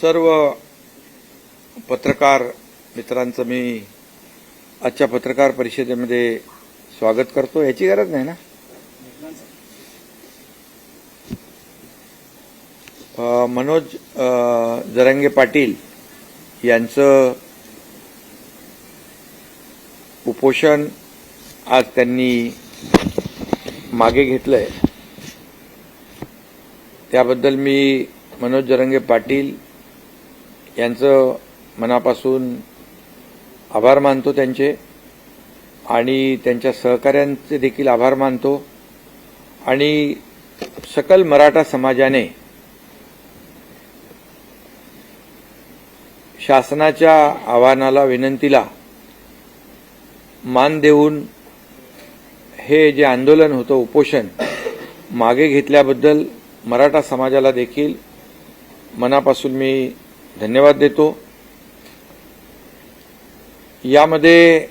सर्व पत्रकार मित्रांचं मी आजच्या पत्रकार परिषदेमध्ये स्वागत करतो. याची गरज नाही ना? मनोज जरंगे जरांगे पाटील यांचं उपोषण आज त्यांनी मागे घेतलंय. त्याबद्दल मी मनोज जरंगे पाटील यांचं मनापासून आभार मानतो त्यांचे आणि त्यांच्या सहकाऱ्यांचे देखील आभार मानतो. आणि सकल मराठा समाजाने शासनाच्या आव्हानाला विनंतीला मान देऊन हे जे आंदोलन होतं उपोषण मागे घेतल्याबद्दल मराठा समाजाला देखील मनापासून मी धन्यवाद देतो. यामध्ये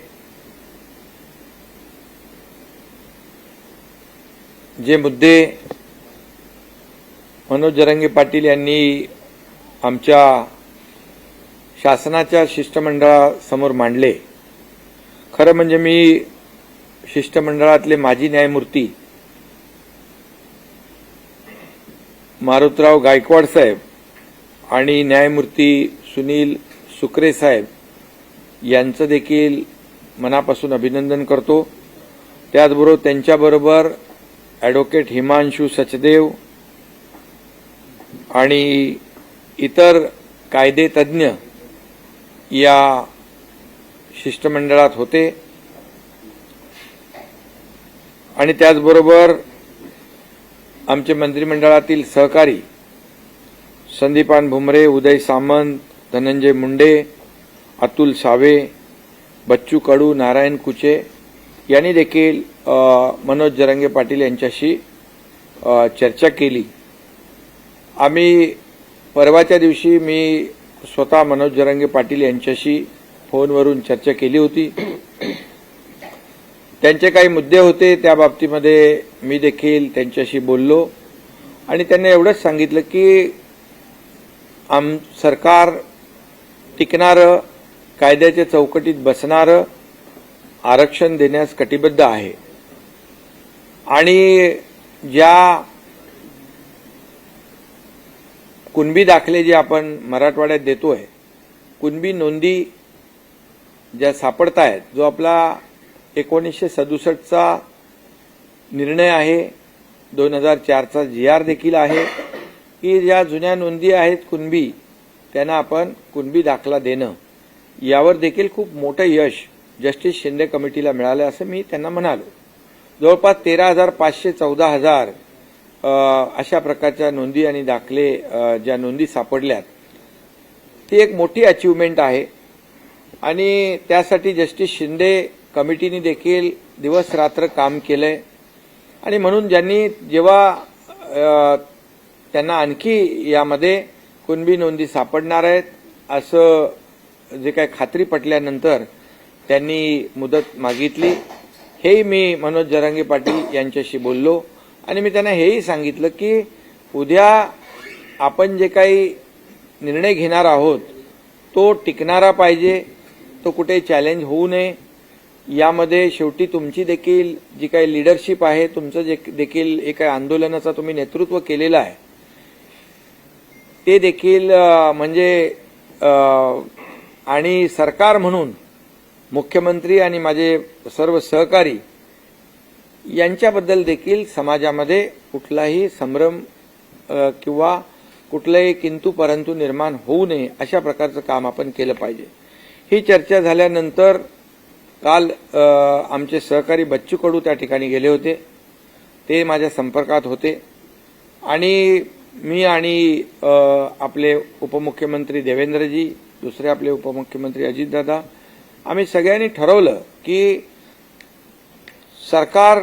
जे मुद्दे मनोज जरंगे पाटील यांनी आमच्या शासनाच्या शिष्टमंडळासमोर मांडले. खरं म्हणजे मी शिष्टमंडळातले माजी न्यायमूर्ती मारुतराव गायकवाड साहेब आणि न्यायमूर्ती सुनील सुकरे साहेब यांचं देखील मनापासून अभिनंदन करतो. त्याचबरोबर त्यांच्याबरोबर ॲडव्होकेट हिमांशू सचदेव आणि इतर कायदे तज्ज्ञ या शिष्टमंडळात होते. आणि त्याचबरोबर आमचे मंत्रिमंडळातील सहकारी संदीपान भुमरे उदय सामंत धनंजय मुंडे अतुल सावे बच्चू कडू नारायण कुचे यांनी देखील मनोज जरंगे पाटील यांच्याशी चर्चा केली. आम्ही परवाच्या दिवशी मी स्वतः मनोज जरंगे पाटील यांच्याशी फोनवरून चर्चा केली होती. त्यांचे काही मुद्दे होते त्या बाबतीमध्ये मी देखील त्यांच्याशी बोललो आणि त्यांनी एवढंच सांगितलं की आम सरकार टिकणारं कायद्याच्या चौकटीत बसणारं आरक्षण देण्यास कटिबद्ध आहे. आणि ज्या कुणबी दाखले जे आपण मराठवाड्यात देतोय कुणबी नोंदी ज्या सापडत आहेत जो आपला एकोणीसशे सदुसष्टचा निर्णय आहे दोन हजार चारचा जी आर देखील आहे की ज्या जुन्या नोंदी आहेत कुणबी त्यांना आपण कुणबी दाखला देणं. यावर देखील खूप मोठं यश जस्टिस शिंदे कमिटीला मिळालं असं मी त्यांना म्हणालो. जवळपास तेरा हजार पाचशे चौदा हजार अशा प्रकारच्या नोंदी आणि दाखले ज्या नोंदी सापडल्यात ती एक मोठी अचिव्हमेंट आहे. आणि त्यासाठी जस्टिस शिंदे कमिटीने देखील दिवस रात्र काम केलंय. आणि म्हणून ज्यांनी जेव्हा त्यांना आणखी यामध्ये कुणबी नोंदी सापडणार आहेत असं जे काय खात्री पटल्यानंतर त्यांनी मुदत मागितली. हेही मी मनोज जरांगे पाटील यांच्याशी बोललो आणि मी त्यांना हेही सांगितलं की उद्या आपण जे काही निर्णय घेणार आहोत तो टिकणारा पाहिजे तो कुठे चॅलेंज होऊ नये. यामध्ये शेवटी तुमची देखील जी काही लिडरशिप आहे तुमचं जे देखील एका आंदोलनाचा तुम्ही नेतृत्व केलेलं आहे ते देखील म्हणजे आणि सरकार म्हणून मुख्यमंत्री आणि माझे सर्व सहकारी यांच्याबद्दल देखील समाजामध्ये कुठलाही संभ्रम किंवा कुठलंही किंतू परंतु निर्माण होऊ नये अशा प्रकारचं काम आपण केलं पाहिजे. ही चर्चा झाल्यानंतर काल आमचे सहकारी बच्चू कडू त्या ठिकाणी गेले होते. ते माझ्या संपर्कात होते. आणि मी आणि आपले उपमुख्यमंत्री देवेंद्रजी दुसरे आपले उपमुख्यमंत्री अजितदादा आम्ही सगळ्यांनी ठरवलं की सरकार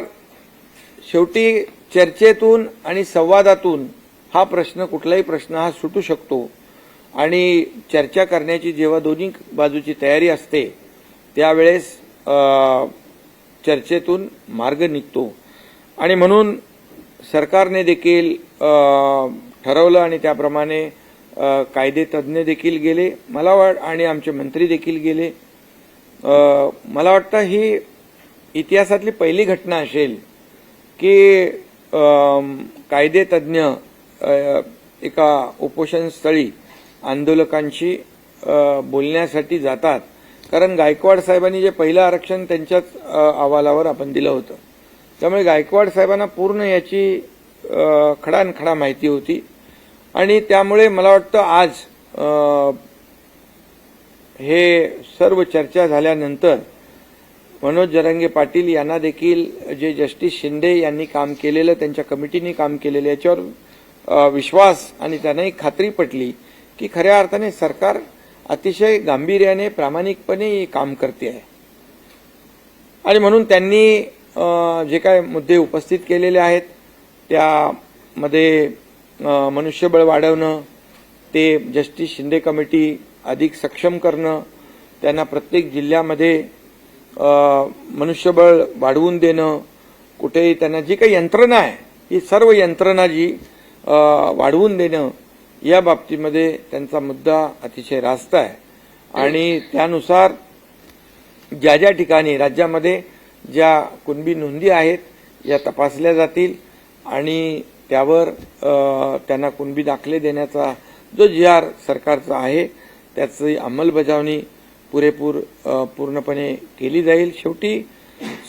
शेवटी चर्चेतून आणि संवादातून हा प्रश्न कुठलाही प्रश्न हा सुटू शकतो. आणि चर्चा करण्याची जेव्हा दोन्ही बाजूची तयारी असते त्यावेळेस चर्चेतून मार्ग निघतो. आणि म्हणून सरकारने देखील ठरवलं आणि त्याप्रमाणे कायदे तज्ज्ञ देखील गेले. मला वाट आणि आमचे मंत्री देखील गेले. मला वाटतं ही इतिहासातली पहिली घटना असेल की कायदे तज्ज्ञ एका उपोषणस्थळी आंदोलकांशी बोलण्यासाठी जातात. कारण गायकवाड साहेबांनी जे पहिलं आरक्षण त्यांच्याच अहवालावर आपण दिलं होतं. त्यामुळे गायकवाड साहेबांना पूर्ण याची खडानखडा माहिती होती. आणि त्यामुळे मला वाटतं आज हे सर्व चर्चा झाल्यानंतर मनोज जरांगे पाटील यांना देखील जे जस्टिस शिंदे यांनी काम केलेलं त्यांच्या कमिटीने काम केलेलं याच्यावर विश्वास आणि त्यांनाही खात्री पटली की खऱ्या अर्थाने सरकार अतिशय गांभीर्याने प्रामाणिकपणे काम करते आहे. आणि म्हणून त्यांनी जे काय मुद्दे उपस्थित केलेले आहेत त्यामध्ये मनुष्यबळ वाढवणं ते जस्टिस शिंदे कमिटी अधिक सक्षम करणं त्यांना प्रत्येक जिल्ह्यामध्ये मनुष्यबळ वाढवून देणं कुठेही त्यांना जी काही यंत्रणा आहे ही सर्व यंत्रणा जी वाढवून देणं या बाबतीमध्ये त्यांचा मुद्दा अतिशय रास्त आहे. आणि त्यानुसार ज्या ज्या ठिकाणी राज्यामध्ये ज्या कुणबी नोंदी आहेत या तपासल्या जातील आणि त्यावर त्यांना कुणबी दाखले देण्याचा जो जी आर सरकारचा आहे त्याची अंमलबजावणी पुरेपूर पूर्णपणे केली जाईल. शेवटी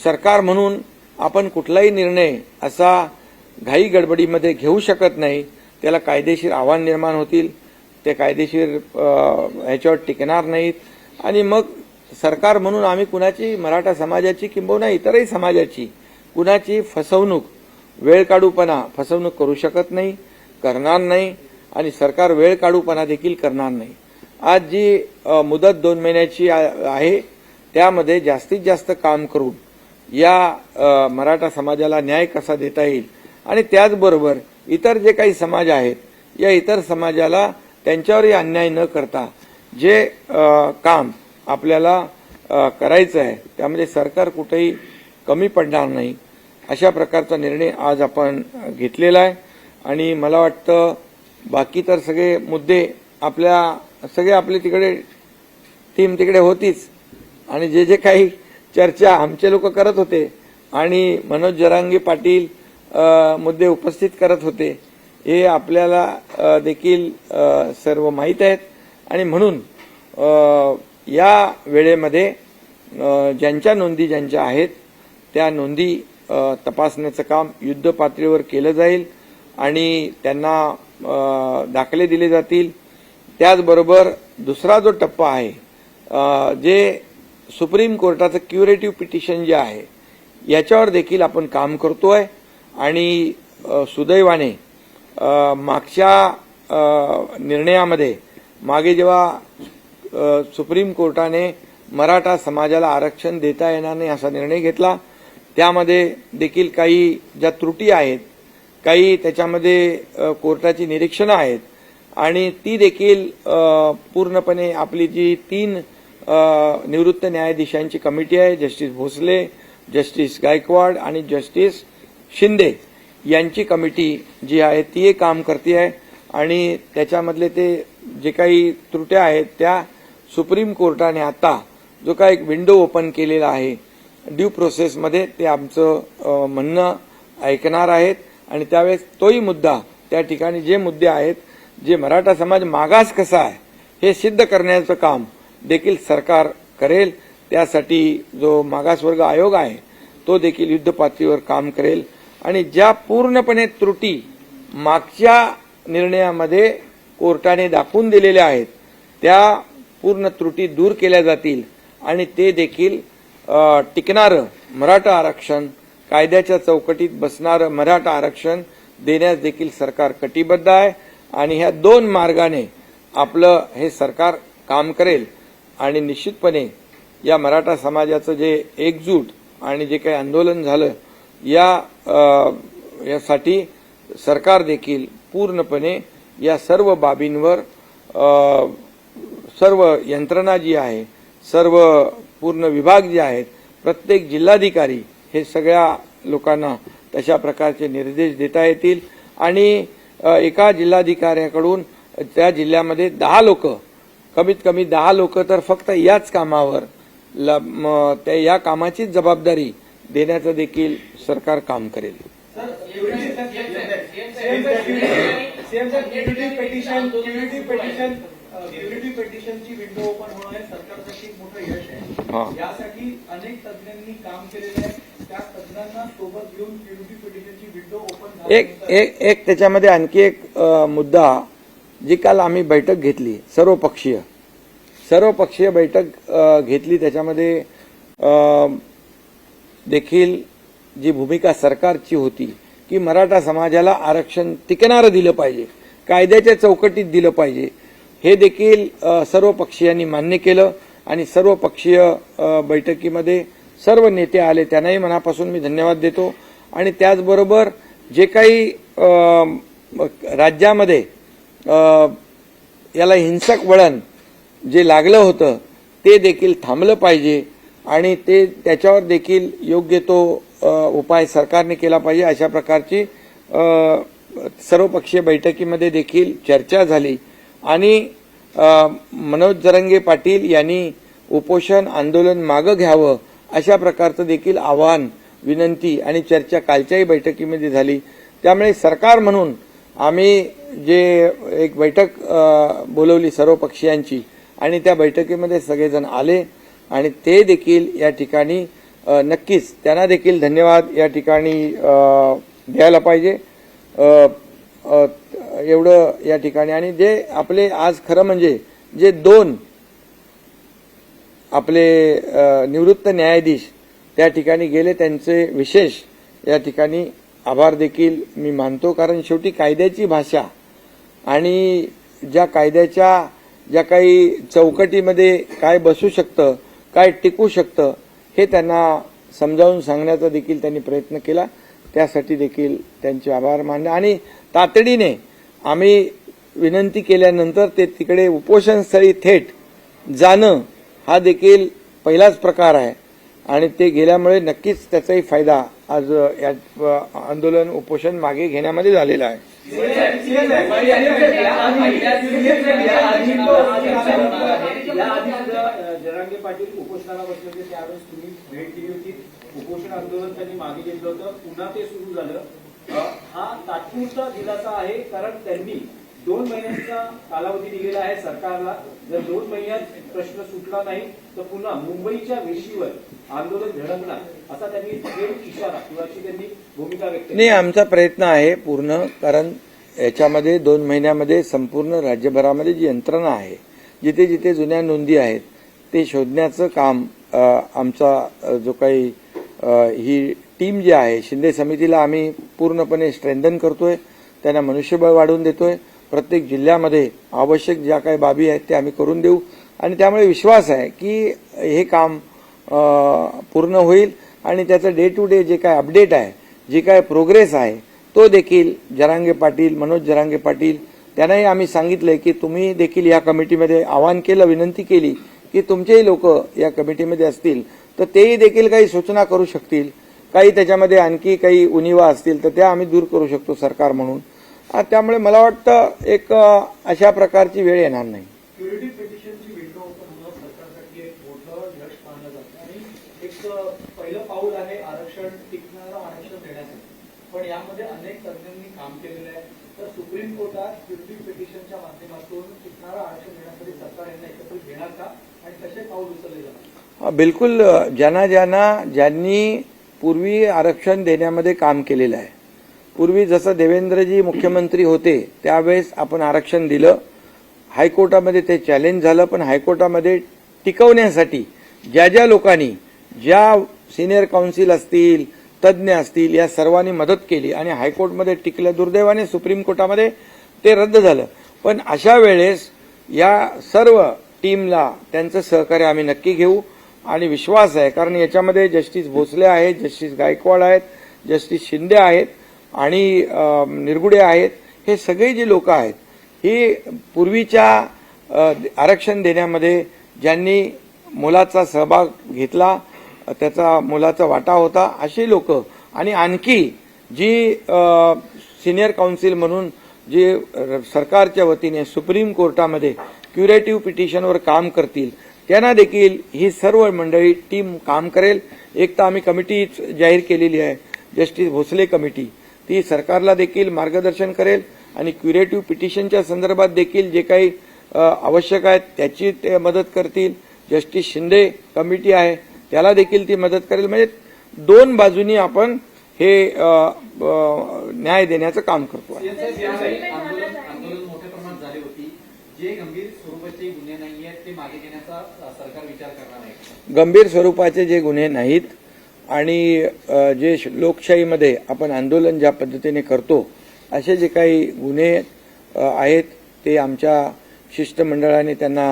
सरकार म्हणून आपण कुठलाही निर्णय असा घाई गडबडीमध्ये घेऊ शकत नाही. त्याला कायदेशीर आव्हान निर्माण होतील. ते कायदेशीर ह्याच्यावर टिकणार नाहीत. आणि मग सरकार म्हणून आम्ही कुणाची मराठा समाजाची किंबहुना इतरही समाजाची कुणाची फसवणूक वेळ काढूपणा फसवणूक करू शकत नाही करणार नाही आणि सरकार वेळ काढूपणा देखील करणार नाही. आज जी मुदत दोन महिन्याची आ- आहे त्यामध्ये जास्तीत जास्त काम करून या मराठा समाजाला न्याय कसा देता येईल आणि त्याचबरोबर इतर जे काही समाज आहेत या इतर समाजाला त्यांच्यावरही अन्याय न करता जे काम आपल्याला करायचं आहे. त्यामध्ये सरकार कुठेही कमी पडणार नाही. अशा प्रकारचा निर्णय आज आपण घेतलेला आहे. आणि मला वाटतं बाकी तर सगळे मुद्दे आपल्या सगळे आपले तिकडे टीम तिकडे होतीच. आणि जे जे काही चर्चा आमचे लोक करत होते आणि मनोज जरांगी पाटील मुद्दे उपस्थित करत होते हे आपल्याला देखील सर्व माहीत आहेत. आणि म्हणून या वेळेमध्ये ज्यांच्या नोंदी ज्यांच्या आहेत त्या नोंदी तपासण्याचं काम युद्ध पातळीवर केलं जाईल आणि त्यांना दाखले दिले जातील. त्याचबरोबर दुसरा जो टप्पा आहे जे सुप्रीम कोर्टाचं क्युरेटिव्ह पिटिशन जे आहे याच्यावर देखील आपण काम करतोय आणि सुदैवाने मागच्या निर्णयामध्ये मागे जेव्हा सुप्रीम कोर्टाने मराठा समाजाला आरक्षण देता येणार नाही असा निर्णय घेतला. त्यामध्ये देखील काही ज्या त्रुटी आहेत काही त्याच्यामध्ये कोर्टाची निरीक्षणं आहेत आणि ती देखील पूर्णपणे आपली जी तीन निवृत्त न्यायाधीशांची कमिटी आहे जस्टिस भोसले जस्टिस गायकवाड आणि जस्टिस शिंदे यांची कमिटी जी आहे ती एक काम करते आहे. आणि त्याच्यामधले ते जे काही त्रुट्या आहेत त्या सुप्रीम कोर्टाने आता जो काय एक विंडो ओपन केलेला आहे ड्यू प्रोसेसमध्ये ते आमचं म्हणणं ऐकणार आहेत. आणि त्यावेळेस तोही मुद्दा त्या ठिकाणी जे मुद्दे आहेत जे मराठा समाज मागास कसा आहे हे सिद्ध करण्याचं काम देखील सरकार करेल. त्यासाठी जो मागासवर्ग आयोग आहे तो देखील युद्ध पातळीवर काम करेल. आणि ज्या पूर्णपणे त्रुटी मागच्या निर्णयामध्ये कोर्टाने दाखवून दिलेल्या आहेत त्या पूर्ण त्रुटी दूर केल्या जातील आणि ते देखील टिकणारं मराठा आरक्षण कायद्याच्या चौकटीत बसणारं मराठा आरक्षण देण्यास देखील सरकार कटिबद्ध आहे आणि ह्या दोन मार्गाने आपलं हे सरकार काम करेल आणि निश्चितपणे या मराठा समाजाचं जे एकजूट आणि जे काही आंदोलन झालं या यासाठी सरकार देखील पूर्णपणे या सर्व बाबींवर सर्व यंत्रणा जी आहे सर्व पूर्ण विभाग जे आहेत प्रत्येक जिल्हाधिकारी हे सगळ्या लोकांना तशा प्रकारचे निर्देश देता येतील आणि एका जिल्हाधिकाऱ्याकडून त्या जिल्ह्यामध्ये दहा लोक कमीत कमी दहा लोक तर फक्त याच कामावर ल- त्या या कामाचीच जबाबदारी देण्याचं देखील सरकार काम करेल पेटिशन क्युरिटी पेटिशन क्युरिटी पेटिशनची विंडो ओपन होणं हे सरकारसाठी मोठं यश. आहे. यासाठी अनेक काम केलेलं आहे. त्या सोबत घेऊन क्युरिटी पेटिशनची विंडो ओपन एक एक एक त्याच्यामध्ये आणखी एक मुद्दा जी काल आम्ही बैठक घेतली सर्वपक्षीय. सर्वपक्षीय बैठक घेतली. त्याच्यामध्ये देखील जी भूमिका सरकारची होती की मराठा समाजाला आरक्षण टिकणारं दिलं पाहिजे. कायद्याच्या चौकटीत दिलं पाहिजे. हे देखील सर्व पक्षीयांनी मान्य केलं आणि सर्व पक्षीय बैठकीमध्ये सर्व नेते आले त्यांनाही मनापासून मी धन्यवाद देतो. आणि त्याचबरोबर जे काही राज्यामध्ये याला हिंसक वळण जे लागलं होतं ते देखील थांबलं पाहिजे आणि ते त्याच्यावर देखील योग्य तो उपाय सरकारने केला पाहिजे. अशा प्रकारची सर्वपक्षीय बैठकीमध्ये देखील चर्चा झाली. आणि मनोज जरंगे पाटील यांनी उपोषण आंदोलन मागं घ्यावं अशा प्रकारचं देखील आवाहन विनंती आणि चर्चा कालच्याही बैठकीमध्ये झाली. त्यामुळे सरकार म्हणून आम्ही जे एक बैठक बोलवली सर्व पक्षीयांची आणि त्या बैठकीमध्ये सगळेजण आले आणि ते देखील या ठिकाणी नक्कीच त्यांना देखील धन्यवाद या ठिकाणी द्यायला पाहिजे. एवढं या ठिकाणी. आणि जे आपले आज खरं म्हणजे जे दोन आपले निवृत्त न्यायाधीश त्या ठिकाणी गेले त्यांचे विशेष या ठिकाणी आभार देखील मी मानतो. कारण शेवटी कायद्याची भाषा आणि ज्या कायद्याच्या ज्या काही चौकटीमध्ये काय बसू शकतं काय टिकू शकतं हे त्यांना समजावून सांगण्याचा देखील त्यांनी प्रयत्न केला. त्यासाठी देखील त्यांचे आभार मानले. आणि तातडीने आम्ही विनंती केल्यानंतर ते तिकडे उपोषणस्थळी थेट जाणं हा देखील पहिलाच प्रकार आहे. आणि ते गेल्यामुळे नक्कीच त्याचाही फायदा आज या आंदोलन उपोषण मागे घेण्यामध्ये झालेला आहे. उपोषण आंदोलन त्यांनी मागे घेतलं होतं. पुन्हा ते सुरू झालं. हा तात्पुरता दिलासा आहे कारण त्यांनी दोन महिन्यांचा कालावधी दिलेला आहे सरकारला. जर दोन महिन्यात प्रश्न सुटला नाही तर पुन्हा मुंबईच्या वेशीवर आंदोलन झळकणार असा त्यांनी थेट इशारा किंवा अशी त्यांनी भूमिका व्यक्त नाही आमचा प्रयत्न आहे पूर्ण कारण याच्यामध्ये दोन महिन्यामध्ये संपूर्ण राज्यभरामध्ये जी यंत्रणा आहे जिथे जिथे जुन्या नोंदी आहेत ते शोधण्याचं काम आमचा जो काही ही टीम जी आहे शिंदे समितीला आम्ही पूर्णपणे स्ट्रेंथन करतोय त्यांना मनुष्यबळ वाढवून देतोय. प्रत्येक जिल्ह्यामध्ये आवश्यक ज्या काही बाबी आहेत ते आम्ही करून देऊ. आणि त्यामुळे विश्वास आहे की हे काम पूर्ण होईल आणि त्याचं डे टू डे जे काय अपडेट आहे जे काय प्रोग्रेस आहे तो देखील जरांगे पाटील मनोज जरांगे पाटील त्यांनाही आम्ही सांगितलंय की तुम्ही देखील या कमिटीमध्ये आवाहन केलं विनंती केली की तुमचेही लोक या कमिटीमध्ये असतील तर तेही देखील काही सूचना करू शकतील. काही त्याच्यामध्ये आणखी काही उणिवा असतील तर त्या आम्ही दूर करू शकतो सरकार म्हणून. त्यामुळे मला वाटतं एक अशा प्रकारची वेळ येणार नाही. क्युरिटी पिटिशनची विंडो ओपन होणं सरकारसाठी एक मोठं यश मानलं जातं. आणि एक अ, पहिलं पाऊल आहे आरक्षण टिकणारं आरक्षण देण्यासाठी पण यामध्ये अनेक तज्ञांनी काम केलेलं आहे. तर सुप्रीम कोर्टात क्युरिटी पिटिशनच्या माध्यमातून टिकणारं आरक्षण देण्यासाठी सरकार यांना एकत्रित घेणार का? आणि कसे पाऊल उचलले जाणार बिलकुल ज्यांना ज्यांना ज्यांनी पूर्वी आरक्षण देण्यामध्ये काम केलेलं आहे. पूर्वी जसं देवेंद्रजी मुख्यमंत्री होते त्यावेळेस आपण आरक्षण दिलं. हायकोर्टामध्ये ते चॅलेंज झालं पण हायकोर्टामध्ये टिकवण्यासाठी ज्या ज्या लोकांनी ज्या सिनियर काउन्सिल असतील तज्ज्ञ असतील या सर्वांनी मदत केली आणि हायकोर्टमध्ये टिकलं दुर्दैवाने सुप्रीम कोर्टामध्ये ते रद्द झालं. पण अशा वेळेस या सर्व टीमला त्यांचं सहकार्य आम्ही नक्की घेऊ. आणि विश्वास आहे कारण याच्यामध्ये जस्टिस भोसले आहेत जस्टिस गायकवाड आहेत जस्टिस शिंदे आहेत आणि निरगुडे आहेत हे सगळे जे लोक आहेत ही पूर्वीच्या आरक्षण देण्यामध्ये ज्यांनी मुलाचा सहभाग घेतला त्याचा मुलाचा वाटा होता अशी लोक. आणि आणखी जी सिनियर काउन्सिल म्हणून जे र- सरकारच्या वतीने सुप्रीम कोर्टामध्ये क्युरेटिव्ह पिटिशनवर काम करतील त्यांना देखील ही सर्व मंडळी टीम काम करेल. एक तर आम्ही कमिटी जाहीर केलेली आहे जस्टिस भोसले कमिटी. ती सरकारला देखील मार्गदर्शन करेल आणि क्युरेटिव्ह पिटिशनच्या संदर्भात देखील जे काही आवश्यक आहेत त्याची ते मदत करतील. जस्टिस शिंदे कमिटी आहे त्याला देखील ती मदत करेल. म्हणजे दोन बाजूनी आपण हे न्याय देण्याचं काम करतो. आहे यावेळी आंदोलन आंदोलन मोठ्या प्रमाणात झाली होती जे गंभीर स्वरूपाचे गुन्हे नाही आहेत ते मागे घेण्याचा अ, सरकार विचार करणार आहे गंभीर स्वरूपाचे जे गुन्हे नाहीत आणि जे लोकशाहीमध्ये आपण आंदोलन ज्या पद्धतीने करतो असे जे काही गुन्हे आहेत ते आमच्या शिष्टमंडळाने त्यांना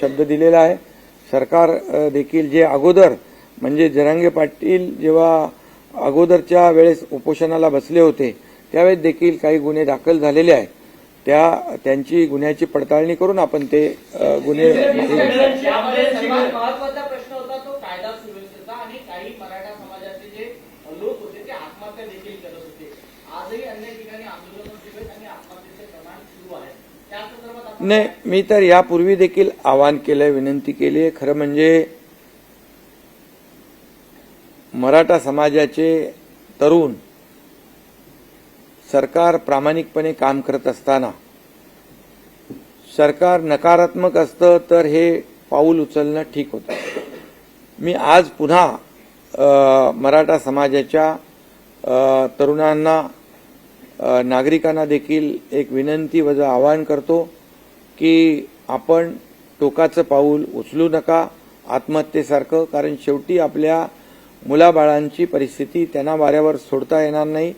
शब्द दिलेला आहे. सरकार देखील जे अगोदर म्हणजे जरांगे पाटील जेव्हा अगोदरच्या वेळेस उपोषणाला बसले होते त्यावेळेस देखील काही गुन्हे दाखल झालेले आहेत. त्या त्यांची गुन्ह्याची पडताळणी करून आपण ते गुन्हे यामध्ये सर्वात महत्त्वाचा प्रश्न होता तो कायदा सुव्यवस्थेचा आणि काही मराठा समाजाचे जे लोक होते ते आत्महत्या देखील करत होते. आजही अन्य ठिकाणी आंदोलन सुरू आहेत आणि आत्महत्येचे प्रमाण सुरू आहे. त्या संदर्भात आपण नाही मी तर यापूर्वी देखील आवाहन केलंय विनंती केली आहे. खरं म्हणजे मराठा समाजाचे तरुण सरकार प्रामाणिकपणे काम करत असताना सरकार नकारात्मक असतं तर हे पाऊल उचलणं ठीक होतं. मी आज पुन्हा मराठा समाजाच्या तरुणांना नागरिकांना देखील एक विनंती वजा आवाहन करतो की आपण टोकाचं पाऊल उचलू नका आत्महत्येसारखं कारण शेवटी आपल्या मुलाबाळांची परिस्थिती त्यांना वाऱ्यावर सोडता येणार नाही.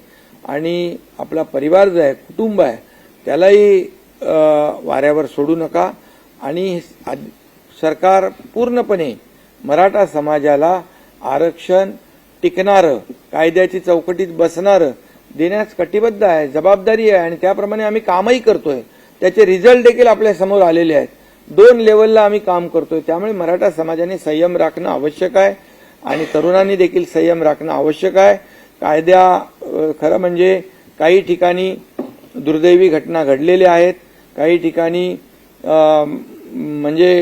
आणि आपला परिवार जो आहे कुटुंब आहे त्यालाही वाऱ्यावर सोडू नका. आणि सरकार पूर्णपणे मराठा समाजाला आरक्षण टिकणारं कायद्याची चौकटीत बसणारं देण्यास कटिबद्ध आहे जबाबदारी आहे आणि त्याप्रमाणे आम्ही कामही करतोय. त्याचे रिझल्ट देखील आपल्यासमोर आलेले आहेत. दोन लेवलला आम्ही काम करतोय. त्यामुळे मराठा समाजाने संयम राखणं आवश्यक आहे आणि तरुणांनी देखील संयम राखणं आवश्यक आहे. कायद्या खरं म्हणजे काही ठिकाणी दुर्दैवी घटना घडलेल्या आहेत काही ठिकाणी म्हणजे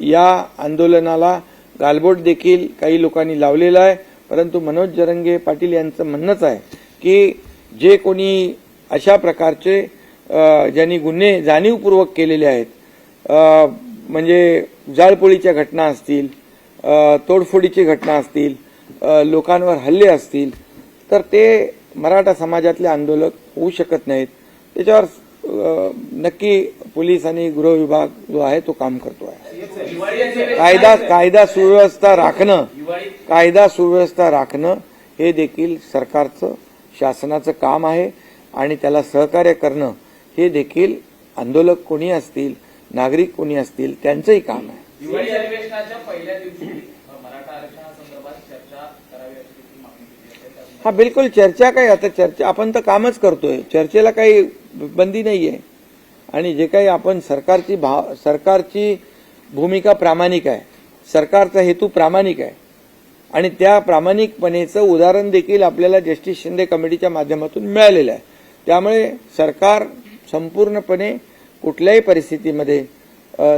या आंदोलनाला गालबोट देखील काही लोकांनी लावलेला आहे. परंतु मनोज जरंगे पाटील यांचं म्हणणंच आहे की जे कोणी अशा प्रकारचे ज्यांनी गुन्हे जाणीवपूर्वक केलेले आहेत म्हणजे जाळपोळीच्या घटना असतील तोडफोडीची घटना असतील लोकांवर हल्ले असतील तर ते मराठा समाजातले आंदोलक होऊ शकत नाहीत. त्याच्यावर नक्की पोलीस आणि गृह विभाग जो आहे तो काम करतो आहे. कायदा कायदा सुव्यवस्था राखणं कायदा सुव्यवस्था राखणं हे देखील सरकारचं शासनाचं काम आहे आणि त्याला सहकार्य करणं हे देखील आंदोलक कोणी असतील नागरिक कोणी असतील त्यांचंही काम आहे दिवाळी अधिवेशनाच्या पहिल्या दिवशी मराठा आरक्षणासंदर्भात चर्चा करावी अशी देखील मागणी केली आहे. त्या हा बिलकुल चर्चा काय आता चर्चा आपण तर कामच करतोय चर्चेला काही बंदी नाहीये आणि जे काही आपण सरकारची भाव सरकारची भूमिका प्रामाणिक आहे सरकारचा हेतू प्रामाणिक आहे आणि त्या प्रामाणिकपणेचं उदाहरण देखील आपल्याला जस्टिस शिंदे कमिटीच्या माध्यमातून मिळालेलं आहे त्यामुळे सरकार संपूर्णपणे कुठल्याही परिस्थितीमध्ये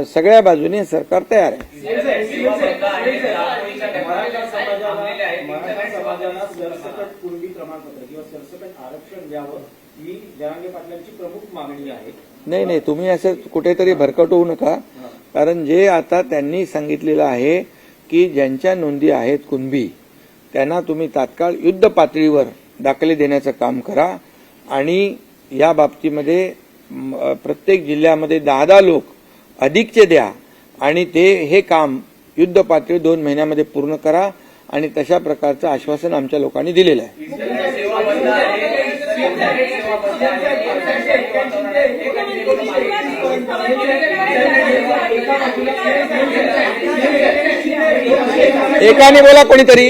सगळ्या बाजूने सरकार तयार आहे मराठा समाजाला मराठा समाजाला सरसकट कुणबी प्रमाणपत्र किंवा सरसकट आरक्षण द्यावं ही जरांगे पाटलांची प्रमुख मागणी आहे. नाही नाही तुम्ही असं कुठेतरी भरकट होऊ नका. कारण जे आता त्यांनी सांगितलेलं आहे की ज्यांच्या नोंदी आहेत कुणबी त्यांना तुम्ही तात्काळ युद्ध पातळीवर दाखले देण्याचं काम करा. आणि या बाबतीमध्ये प्रत्येक जिल्ह्यामध्ये दहा दहा लोक अधिकचे द्या आणि ते हे काम युद्ध पातळी दोन महिन्यामध्ये पूर्ण करा. आणि तशा प्रकारचं आश्वासन आमच्या लोकांनी दिलेलं आहे. एकाने बोला कोणीतरी.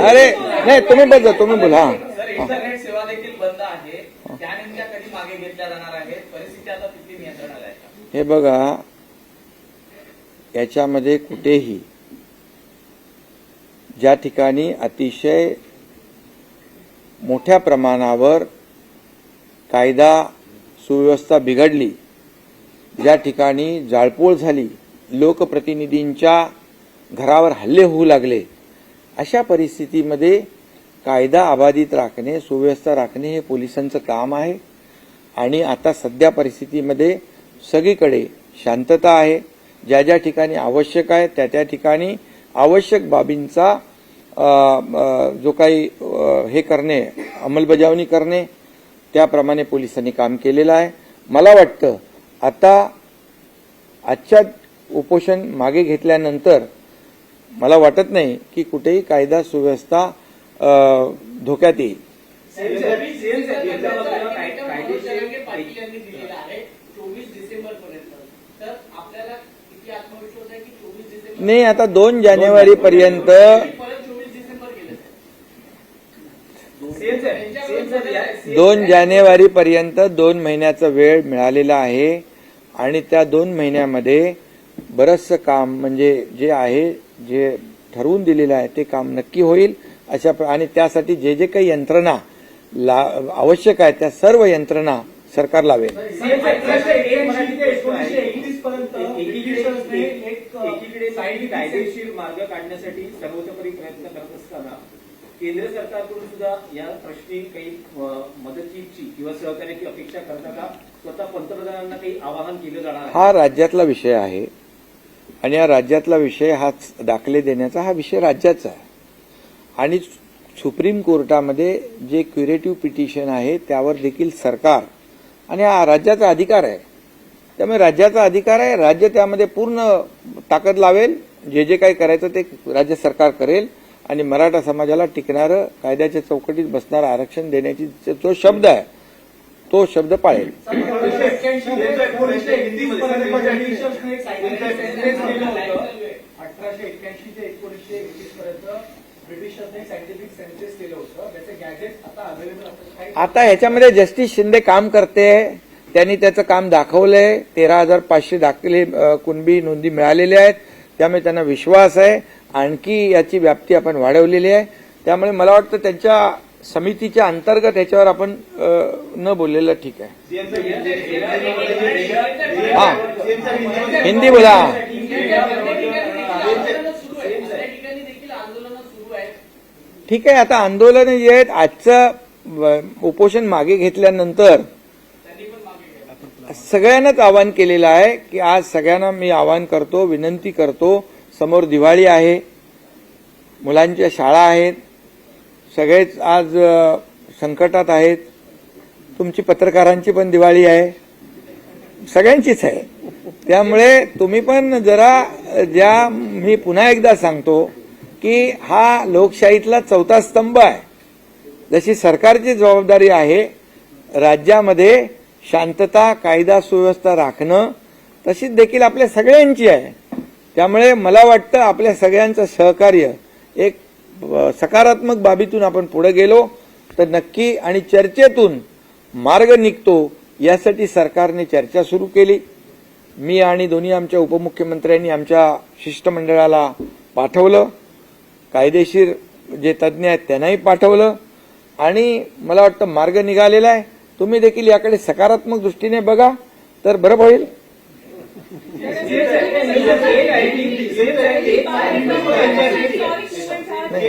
अरे नाही तुम्ही बोला तुम्ही बोला? हे बघा याच्यामध्ये कुठेही ज्या ठिकाणी अतिशय मोठ्या प्रमाणावर कायदा सुव्यवस्था बिघडली ज्या ठिकाणी जाळपोळ झाली लोकप्रतिनिधींच्या घरावर हल्ले होऊ लागले अशा परिस्थितीमध्ये कायदा अबाधित राखणे सुव्यवस्था राखणे हे पोलिसांचं काम आहे. आणि आता सध्या परिस्थितीमध्ये सगळीकडे शांतता आहे. ज्या ज्या ठिकाणी आवश्यक आहे त्या त्या ठिकाणी आवश्यक बाबींचा जो काही हे करणे अंमलबजावणी करणे त्याप्रमाणे पोलिसांनी काम केलेलं आहे. मला वाटतं आता आजच्या उपोषण मागे घेतल्यानंतर मला वाटत नाही की कुठेही कायदा सुव्यवस्था धोक्यात येईल सेम साहेब, सेम साहेब, एकदा आपल्याला काय- मनोज कायदेशीर जरांगे पाटील यांनी दिलेला आहे चोवीस डिसेंबर पर्यंत तर आपल्याला किती आत्मविश्वास आहे की चोवीस डिसेंबर नाही आता दोन जानेवारी पर्यंत दोन जानेवारी पर्यंत दोन महिन्याचा वेळ मिळालेला आहे. आणि त्या दोन महिन्यामध्ये बरंचसं काम म्हणजे जे आहे जे ठरवून दिलेलं आहे ते काम नक्की होईल. अशा प्र- आणि त्यासाठी जे जे काही यंत्रणा ला- आवश्यक आहे त्या सर्व यंत्रणा सरकार लावेल. सेम साहेब, प्रश्न एक मराठी ते एकोणीसशे एकतीस पर्यंत एकीकडे एकीकडे साईड कायदेशीर मार्ग काढण्यासाठी सर्वतोपरी प्रयत्न करत असताना केंद्र सरकारकडून सुद्धा या प्रश्नी काही मदतीची किंवा सहकार्याची अपेक्षा करता का? स्वतः पंतप्रधानांना काही आवाहन केलं जाणार आहे? हा राज्यातला विषय आहे आणि या राज्यातला विषय हाच दाखले देण्याचा हा विषय राज्याचा आहे. आणि सुप्रीम कोर्टामध्ये जे क्युरेटिव्ह पिटिशन आहे त्यावर देखील सरकार आणि हा राज्याचा अधिकार आहे. त्यामुळे राज्याचा अधिकार आहे. राज्य त्यामध्ये पूर्ण ताकद लावेल. जे जे काही करायचं ते राज्य सरकार करेल. आणि मराठा समाजाला टिकणारं कायद्याच्या चौकटीत बसणारं आरक्षण देण्याची जो शब्द आहे तो शब्द पाळेल. अठराशे एक्क्याऐंशी ते एकोणीसशे एकवीस पर्यंत ब्रिटिशांनी सायंटिफिक सेन्सेस केलं होतं त्याचे गॅजेट आता अवेलेबल आता ह्याच्यामध्ये जस्टिस शिंदे काम करते. त्यांनी त्याचं काम दाखवलंय. तेरा हजार पाचशे दाखले कुणबी नोंदी मिळालेल्या आहेत. त्यामुळे त्यांना विश्वास आहे. आणखी याची व्याप्ती आपण वाढवलेली आहे. त्यामुळे मला वाटतं त्यांच्या समितीच्या अंतर्गत याच्यावर आपण न बोललेलं ठीक आहे. हा. हिंदी बोला. ठीक आहे. आता आंदोलन जे आहेत आजचं उपोषण मागे घेतल्यानंतर त्यांनी पण मागे घ्या सगळ्यांनाच आवाहन केलेलं आहे की आज सगळ्यांना मी आवाहन करतो विनंती करतो. समोर दिवाळी आहे. मुलांच्या शाळा आहेत. सगळेच आज संकटात आहेत. तुमची पत्रकारांची पण दिवाळी आहे. सगळ्यांचीच आहे. त्यामुळे तुम्ही पण जरा ज्या मी पुन्हा एकदा सांगतो की हा लोकशाहीतला चौथा स्तंभ आहे. जशी सरकारची जबाबदारी आहे राज्यामध्ये शांतता कायदा सुव्यवस्था राखणं तशीच देखील आपल्या सगळ्यांची आहे. त्यामुळे मला वाटतं आपल्या सगळ्यांचं सहकार्य एक सकारात्मक बाबीतून आपण पुढे गेलो तर नक्की आणि चर्चेतून मार्ग निघतो यासाठी सरकारने चर्चा सुरू केली. मी आणि दोन्ही आमच्या उपमुख्यमंत्र्यांनी आमच्या शिष्टमंडळाला पाठवलं. कायदेशीर जे तज्ज्ञ आहेत त्यांनाही पाठवलं. आणि मला वाटतं मार्ग निघालेला आहे. तुम्ही देखील याकडे सकारात्मक दृष्टीने बघा तर बरं होईल.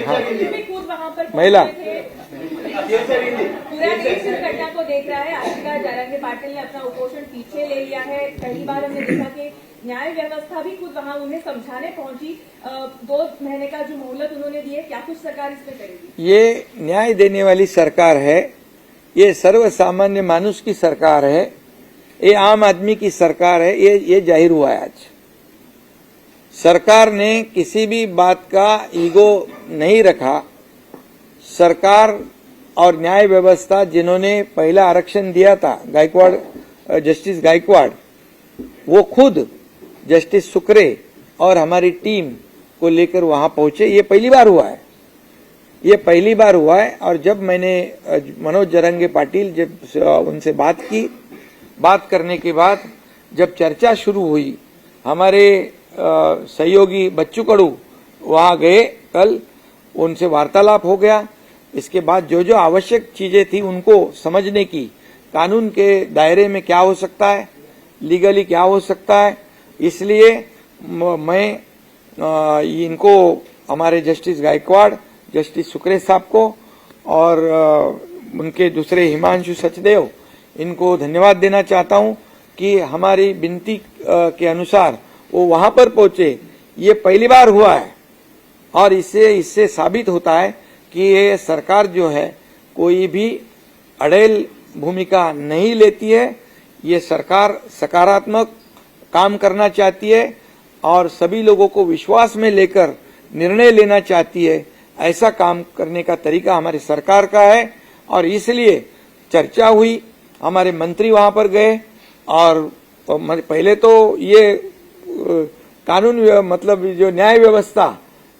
हाँ। महिला। पूरा देश इस घटना को देख रहा है। आशिका जारंगे पाटिल ने अपना उपोषण पीछे ले लिया है। पहली बार हमने देखा कि न्याय व्यवस्था भी खुद वहाँ उन्हें समझाने पहुँची। दो महीने का जो मोहलत उन्होंने दी है क्या कुछ सरकार इस पे करेगी? ये न्याय देने वाली सरकार है ये सर्व सामान्य मानुष की सरकार है, ये आम आदमी की सरकार है, ये ये ज़ाहिर हुआ है आज। सरकार ने किसी भी बात का ईगो नहीं रखा। सरकार और न्याय व्यवस्था जिन्होंने पहला आरक्षण दिया था, गायकवाड़, जस्टिस गायकवाड़, वो खुद जस्टिस सुकरे और हमारी टीम को लेकर वहाँ पहुँचे। ये पहली बार हुआ है। ये पहली बार हुआ है और जब मैंने मनोज जरंगे पाटिल जब उनसे बात की, बात करने के बाद जब चर्चा शुरू हुई, हमारे सहयोगी बच्चू कड़ू वहाँ गए कल, उनसे वार्तालाप हो गया। इसके बाद जो जो आवश्यक चीज़ें थी उनको समझने की, कानून के दायरे में क्या हो सकता है, लीगली क्या हो सकता है, इसलिए मैं इनको, हमारे जस्टिस गायकवाड़ जस्टिस सुक्रे साहब को और उनके दूसरे हिमांशु सचदेव, इनको धन्यवाद देना चाहता हूँ कि हमारी विनती के अनुसार वो वहाँ पर पहुँचे। ये पहली बार हुआ है और इससे इससे साबित होता है कि ये सरकार जो है, कोई भी अड़ेल भूमिका नहीं लेती है। ये सरकार सकारात्मक काम करना चाहती है और सभी लोगों को विश्वास में लेकर निर्णय लेना चाहती है। ऐसा काम करने का तरीका हमारी सरकार का है और इसलिए चर्चा हुई। हमारे मंत्री वहाँ पर गए और पहले तो ये कानून मतलब जो न्याय व्यवस्था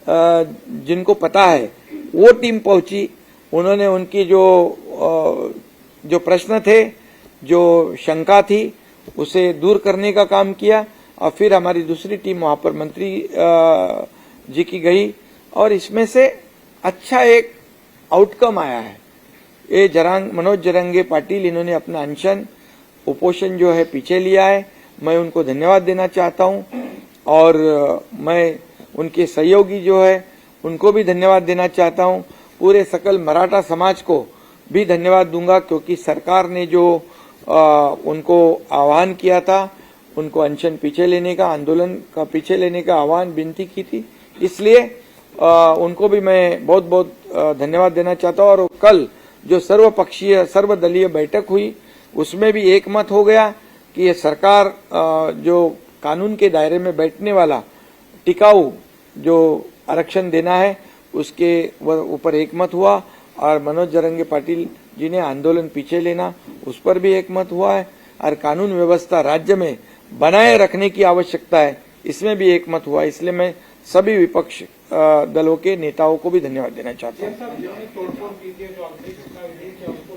जिनको पता है, वो टीम पहुँची। उन्होंने उनकी जो जो प्रश्न थे, जो शंका थी, उसे दूर करने का काम किया और फिर हमारी दूसरी टीम वहाँ पर मंत्री जी की गई। और इसमें से अच्छा एक आउटकम आया है। ये जरांग मनोज जरंगे पाटिल इन्होंने अपना अनशन उपोषण जो है पीछे लिया है। मैं उनको धन्यवाद देना चाहता हूँ और मैं उनके सहयोगी जो है उनको भी धन्यवाद देना चाहता हूँ। पूरे सकल मराठा समाज को भी धन्यवाद दूँगा क्योंकि सरकार ने जो अ, उनको आह्वान किया था उनको अनशन पीछे लेने का आंदोलन का पीछे लेने का आह्वान विनती की थी। इसलिए अ, उनको भी मैं बहुत बहुत धन्यवाद देना चाहता हूँ। और कल जो सर्वपक्षीय सर्वदलीय बैठक हुई उसमें भी एक मत हो गया कि ये सरकार अ, जो कानून के दायरे में बैठने वाला टिकाऊ जो आरक्षण देना है उसके ऊपर एक मत हुआ। और मनोज जरंगे पाटिल जी ने आंदोलन पीछे लेना उस पर भी एक मत हुआ है। और कानून व्यवस्था राज्य में बनाए रखने की आवश्यकता है इसमें भी एक मत हुआ। इसलिए मैं सभी विपक्ष दलों हो के नेताओं को भी धन्यवाद देना चाहता हूँ। तोड़फोड़ जो